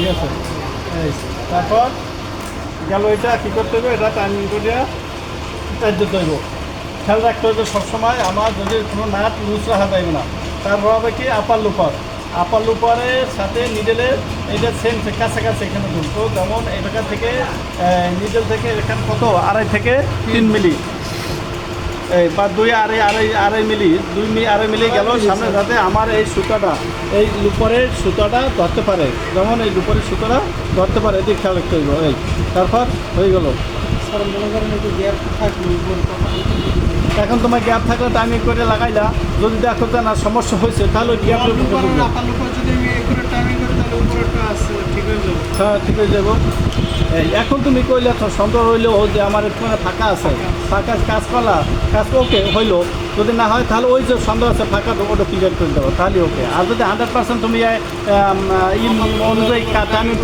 ঠিক আছে। এই, তারপর গেল এটা কী করতে হবে? এটা টাইমিং করে টাইট হইব। খেয়াল রাখতে হবে সবসময় আমার যদি কোনো নাট লুজ রাখা যাবে না। তারপর হবে কি আপার লুপার আপার লুপারের সাথে নিডেলের এটা সেম কাছাকাছি এখানে ঢুকতো যেমন এটাকার থেকে নিডেল থেকে এখানে কত? আড়াই থেকে তিন মিলি। বা দুই আড়াই আড়াই আড়াই মিলি দুই মি আড়াই মিলি গেল। সামনে যাতে আমার এই সুতাটা এই লুপরের সুতাটা ধরতে পারে। যেমন এই লুপরের সুতাটা ধরতে পারে। এদিকে খেয়াল রাখতে হইব। এই তারপর হয়ে গেল। এখন তোমার গ্যাপ থাকলে টাইমিং করে লাগাইলা। যদি দেখো যে না সমস্যা হয়েছে তাহলে গ্যাপ এই হয়ে হ্যাঁ ঠিক হয়ে যাব। এই এখন তুমি কইলে তো সন্দেহ হইলেও যে আমার মানে ফাঁকা আছে। ফাঁকা কাজপালা কাজ ওকে হইল। যদি না হয় তাহলে ওই যে সন্দেহ আছে ফাঁকা তো ওটা ক্লিয়ার করে দেবো তাহলে ওকে। আর যদি হান্ড্রেড পার্সেন্ট তুমি আম, অনুযায়ী টাইমিং